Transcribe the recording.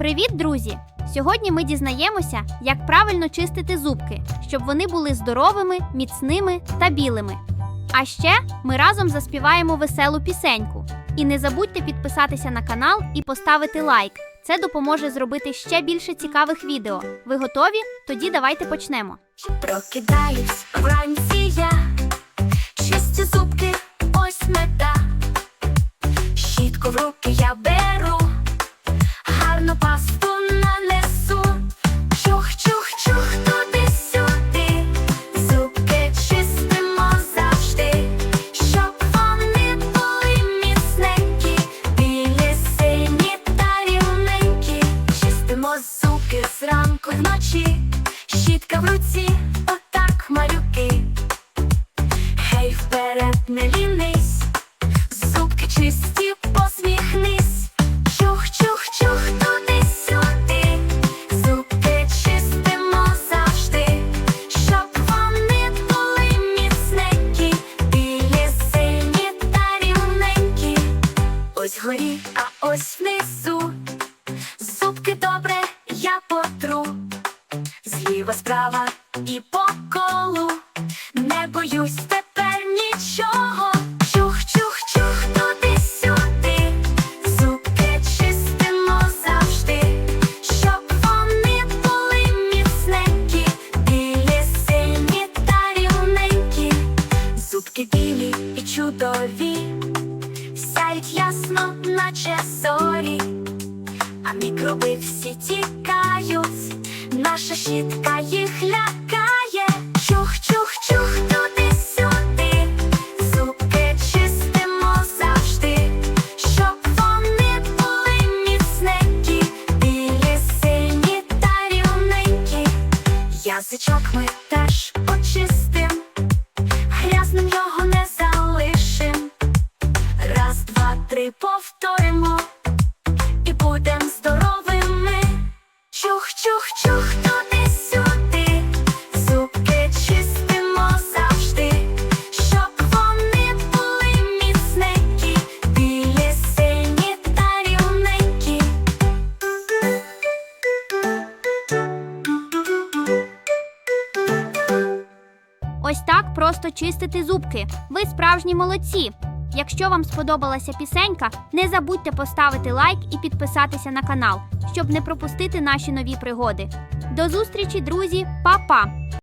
Привіт, друзі! Сьогодні ми дізнаємося, як правильно чистити зубки, щоб вони були здоровими, міцними та білими. А ще ми разом заспіваємо веселу пісеньку. І не забудьте підписатися на канал і поставити лайк. Це допоможе зробити ще більше цікавих відео. Ви готові? Тоді давайте почнемо. Прокидаюсь вранці я, чисті зубки, ось мета. Щітку в руки я беру, гарну пасту нанесу. Чух, чух, чух, туди-сюди. Зубки чистимо завжди, щоб вони були міцненькі, білі, сині та рівненькі. Чистимо зубки зранку вночі. Щітка в руці, отак малюки. Гей, вперед не лінись, зубки чисті, Горі, а ось внизу. Зубки добре я потру. Зліва, справа і по колу. Не боюсь тепер нічого. Чух, чух, чух, туди-сюди. Зубки чистимо завжди, щоб вони були міцненькі, білі, сині та. Зубки білі і чудові, сяють ясно, наче зорі. А мікроби всі тікають, наша щітка їх лякає. Чух, чух, чух, туди-сюди. Зубки чистимо завжди, щоб вони були міцненькі, білі, сині та рівненькі. Язичок ми теж очистим, Ось так просто чистити зубки. Ви справжні молодці. Якщо вам сподобалася пісенька, не забудьте поставити лайк і підписатися на канал, щоб не пропустити наші нові пригоди. До зустрічі, друзі, Па-па!